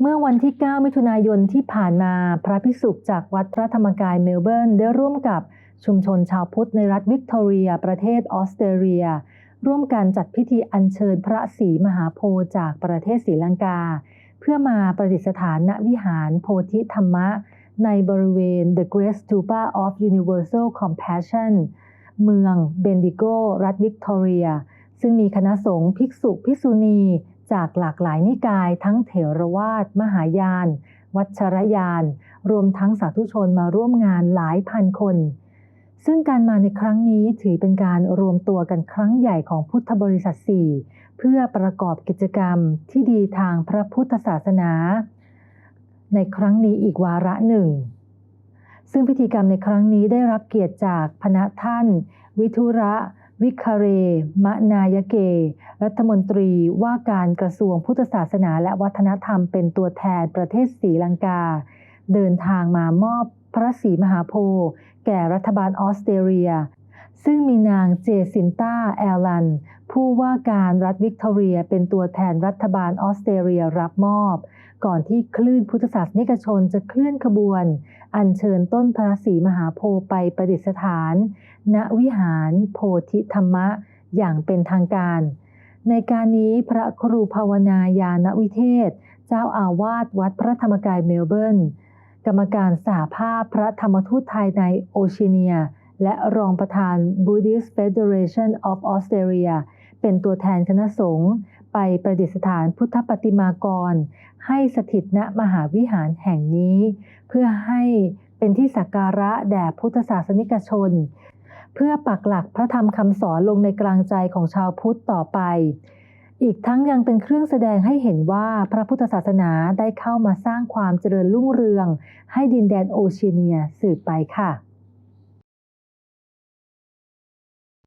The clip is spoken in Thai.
เมื่อวันที่ 9 มิถุนายนที่ผ่านมา พระภิกษุจากวัดพระธรรมกายเมลเบิร์นได้ร่วมกับชุมชนชาวพุทธในรัฐวิกตอเรีย ประเทศออสเตรเลีย ร่วมกันจัดพิธีอัญเชิญพระศรีมหาโพธิ์จากประเทศศรีลังกา เพื่อมาประดิษฐานณวิหารโพธิธรรมะ ในบริเวณ The Great Stupa of Universal Compassion เมืองเบนดิโก รัฐวิกตอเรีย ซึ่งมีคณะสงฆ์ภิกษุภิกษุณี จากหลากหลายนิกายทั้งเถรวาท มหายาน วัชรยาน รวมทั้งสาธุชนมาร่วมงานหลายพันคน ซึ่งการมาในครั้งนี้ถือเป็นการรวมตัวกันครั้งใหญ่ของพุทธบริษัทสี่เพื่อประกอบกิจกรรมที่ดีทางพระพุทธศาสนา ในครั้งนี้อีกวาระหนึ่ง ซึ่งพิธีกรรมในครั้งนี้ได้รับเกียรติจากพระท่าน วิทุระ วิคาเรมะนายเก รัฐมนตรีว่าการกระทรวงพุทธศาสนาและวัฒนธรรมเป็นตัวแทนประเทศศรีลังกา เดินทางมามอบพระศรีมหาโพธิ์แก่รัฐบาลออสเตรเลีย ซึ่งมีนางเจสินตาแอลลัน ผู้ว่าการรัฐวิกตอเรียเป็นตัวแทนรัฐบาลออสเตรเลียรับมอบ ก่อนที่คลื่นพุทธศาสนิกชนจะเคลื่อนขบวน อัญเชิญต้นพระศรีมหาโพธิ์ไปประดิษฐาน ณวิหารโพธิธรรมะ อย่างเป็นทางการ ในการนี้พระครูภาวนายานวิเทศ เจ้าอาวาสวัดพระธรรมกายเมลเบิร์นกรรมการสหภาพพระธรรมทูตไทยในโอเชียเนีย และรองประธาน Buddhist Federation of Australia เป็นตัวแทนคณะสงฆ์ไปประดิษฐานพุทธปฏิมากร ให้สถิตณมหาวิหารแห่งนี้ เพื่อให้เป็นที่สักการะแด่พุทธศาสนิกชน เพื่อปักหลักพระธรรมคำสอนลงในกลางใจของชาวพุทธต่อไป อีกทั้งยังเป็นเครื่องแสดงให้เห็นว่าพระพุทธศาสนาได้เข้ามาสร้างความเจริญรุ่งเรือง ให้ดินแดนโอเชียเนียสืบไปค่ะ